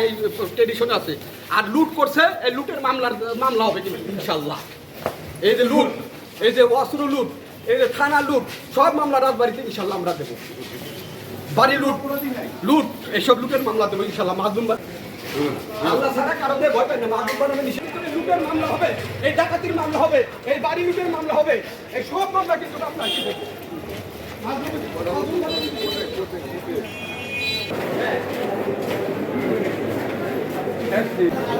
এই ট্রেডিশন আছে। আর লুট করছে, এই লুটের মামলার, মামলা হবে কিন্তু ইনশাল্লাহ এই যে লুট, এই যে অস্ত্র লুট, এই যে থানা লুট, সব মামলা রাজবাড়িতে ইনশাল্লাহ আমরা দেবো। বাড়ি লুট লুট এইসব লুটের মামলা দেবো ইনশাল্লাহ মাহদুম আল্লাহ ছাড়া কারও দিয়ে ভয় করে লুটের মামলা হবে, এই ডাকাতির মামলা হবে, এই বাড়ি লুটের মামলা হবে, এই সব মামলা কিন্তু কি দেবো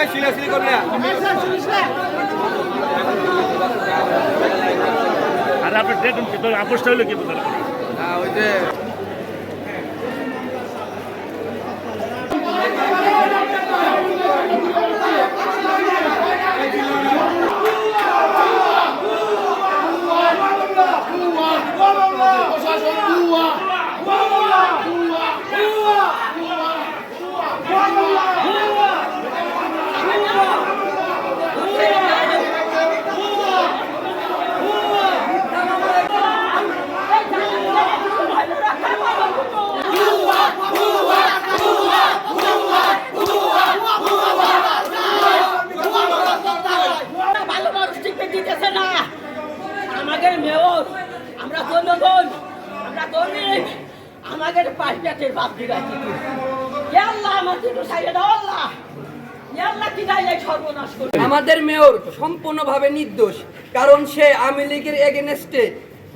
ভয় নাই আর। আপনার দেখুন আপোষটা হলো কি ওই ভালো আমাদের পাঁচটাটের বাপ দিগাই আল্লাহ আমাদের একটু সাইডে আল্লাহ। আমাদের মেয়র সম্পূর্ণভাবে নির্দোষ, কারণ সে আওয়ামী লীগের এগেনস্টে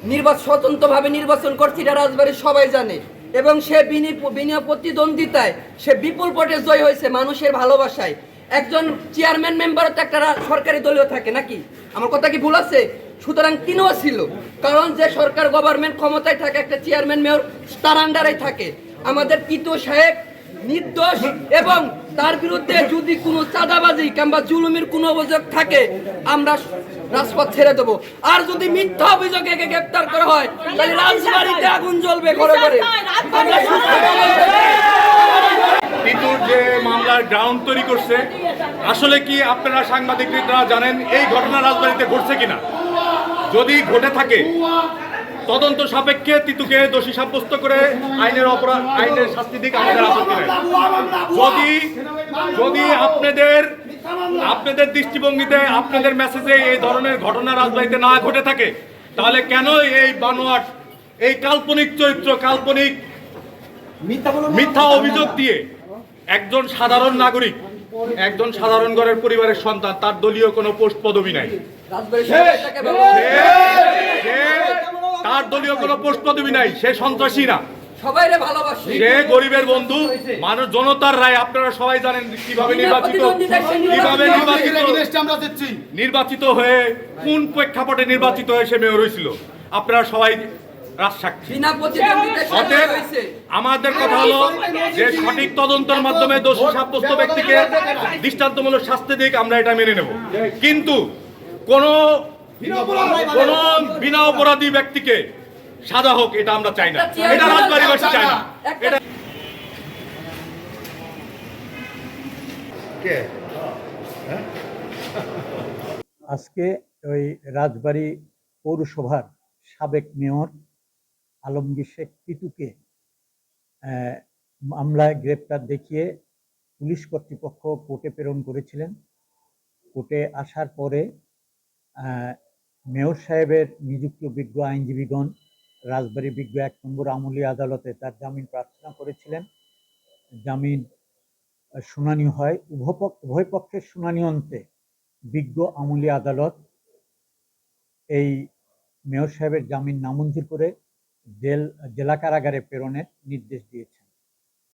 নির্বাচন স্বতন্ত্রভাবে নির্বাচন করছে, এটা রাজবাড়ির সবাই জানে। এবং সে বিনি- বিনা প্রতিদ্বন্দ্বিতায় সে বিপুল ভোটে জয় হয়েছে মানুষের ভালোবাসায়। একজন চেয়ারম্যান মেম্বারও তো একটা সরকারি দলীয় থাকে নাকি? আমার কথা কি ভুল আছে? সুতরাং তিনিও ছিল। কারণ যে সরকার গভর্নমেন্ট ক্ষমতায় থাকে, একটা চেয়ারম্যান মেয়র তার আন্ডারে থাকে। আমাদের তিতো সাহেব নির্দোষ এবং তার বিরুদ্ধে যদি কোনো চাঁদাবাজি কিংবা জুলুমের কোনো অভিযোগ থাকে, আমরা রাজপথ ছেড়ে দেবো। আর যদি মিথ্যা অভিযোগে একে গ্রেপ্তার করা হয়, তাহলে রাজবাড়িতে আগুন জ্বলবে ঘরে ঘরে। যে মামলার গ্রাউন্ড তৈরি করছে, আসলে কি আপনারা সাংবাদিকরা জানেন এই ঘটনা রাজবাড়িতে ঘটছে কিনা? যদি ঘটে থাকে, তদন্ত সাপেক্ষে তিতুকে দোষী সাব্যস্ত করে আইনের অপরাধ, আইনের শাস্তি দিক আমাদের আপত্তি নেই। যদি যদি আপনাদের আপনাদের দৃষ্টিভঙ্গিতে আপনাদের মেসেজে এই ধরনের ঘটনা রাজবাড়িতে না ঘটে থাকে, তাহলে কেন এই বানোয়াট, এই কাল্পনিক চরিত্র, কাল্পনিক মিথ্যা অভিযোগ দিয়ে একজন সাধারণ নাগরিক, একজন সাধারণ ঘরের পরিবারের সন্তান, তার দলীয় কোনো পোস্ট পদবি নাই। তার দলীয় কোনো প্রশ্ন পদবি নাই সে সন্ত্রাসী না। সবাই রে ভালোবাসে। সে গরিবের বন্ধু মানুষ জনতার রায় আপনারা সবাই জানেন কীভাবে নির্বাচিত কীভাবে নির্বাচিত নির্বাচিত হয়ে কোন প্রেক্ষাপটে নির্বাচিত হয়ে সে মেয়র হয়েছিল? আপনারা সবাই আমাদের কথা হলো যে সঠিক তদন্তের মাধ্যমে দোষী সাব্যস্ত ব্যক্তিকে দৃষ্টান্তমূলক শাস্তি দিক আমরা এটা মেনে নেব। কিন্তু কোন কোন বিনা অপরাধী ব্যক্তিকে সাজা হোক এটা আমরা চাই না। এটা রাজবাড়িবাসী চায় না। এটা আজকে ওই রাজবাড়ী পৌরসভার সাবেক মেয়র আলমগীর শেখ টিটুকে মামলায় গ্রেপ্তার দেখিয়ে পুলিশ কর্তৃপক্ষ কোর্টে প্রেরণ করেছিলেন। কোর্টে আসার পরে মেয়র সাহেবের নিযুক্ত বিজ্ঞ আইনজীবীগণ রাজবাড়ী বিজ্ঞ এক নম্বর আমলি আদালতে তার জামিন প্রার্থনা করেছিলেন। জামিন শুনানি হয় উভপক্ষ উভয় পক্ষের শুনানি অন্তে বিজ্ঞ আমলি আদালত এই মেয়র সাহেবের জামিন নামঞ্জুর করে জেল, জেলা কারাগারে প্রেরণের নির্দেশ দিয়েছেন।